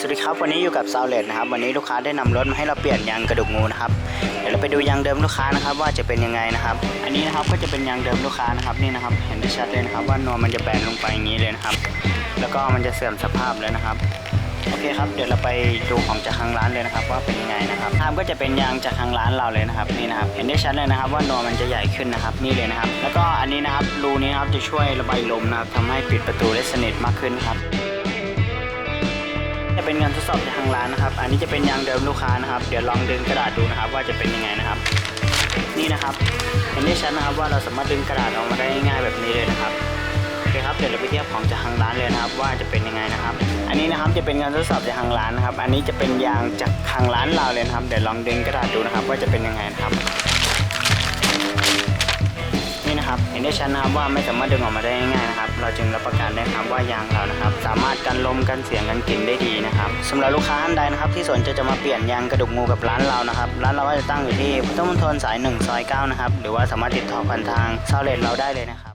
สวัสดีครับวันนี้อยู่กับซาวเลตนะครับวันนี้ลูกค้าได้นำรถมาให้เราเปลี่ยนยางกระดูกงูนะครับเดี๋ยวเราไปดูยางเดิมลูกค้านะครับว่าจะเป็นยังไงนะครับ อันนี้นะครับก็จะเป็นยางเดิมลูกค้านะครับนี่นะครับ เห็นได้ชัดเลยนะครับว่านวมันจะแบนลงไปอย่างนี้เลยนะครับ แล้วก็มันจะเสื่อมสภาพเลยนะครับโอเคครับเดี๋ยวเราไปดูของจากทางร้านเลยนะครับ ว่าเป็นยังไงนะครับภาพก็จะเป็นยางจากทางร้านเราเลยนะครับนี่นะครับเห็นได้ชัดเลยนะครับ ว่านวมันจะใหญ่ขึ้นนะครับนี่เลยนะครับ แล้วก็อันนี้นะครับรูนี้นะครับจะช่วยระบายลมนะครับทำให้ปิดประตูได้สนิทมากขึ้นครับ จะเป็นงานทดสอบจากทางร้านนะครับ อันนี้จะเป็นยางเดิมลูกค้านะครับ เดี๋ยวลองดึงกระดาษดูนะครับ ว่าจะเป็นยังไงนะครับ นี่นะครับ เห็นได้ชัดนะครับว่าเราสามารถดึงกระดาษออกมาได้ง่ายแบบนี้เลยนะครับโอเคครับเดี๋ยวเราไปเทียบของจากทางร้านเลยนะครับ ว่าจะเป็นยังไงนะครับ อันนี้นะครับจะเป็นงานทดสอบจากทางร้านนะครับ อันนี้จะเป็นยางจากทางร้านเราเลยนะครับ เดี๋ยวลองดึงกระดาษดูนะครับ ว่าจะเป็นยังไงนะครับ นี่นะครับเห็นได้ชัดนะครับว่าไม่สามารถดึงออกมาได้ง่ายนะครับ เราจึงรับประกันได้ครับว่ายางเรานะครับ สามารถกัน ลมกันเสียงกันกลิ่นได้ดีนะครับสำหรับลูกค้าท่านใดนะครับที่สนใจจะมาเปลี่ยนยางกระดูกงูกับร้านเรานะครับร้านเราก็จะตั้งอยู่ที่พุทธมณฑลสาย1ซอย9นะครับหรือว่าสามารถติดต่อผ่านทางซาเลนเราได้เลยนะครับ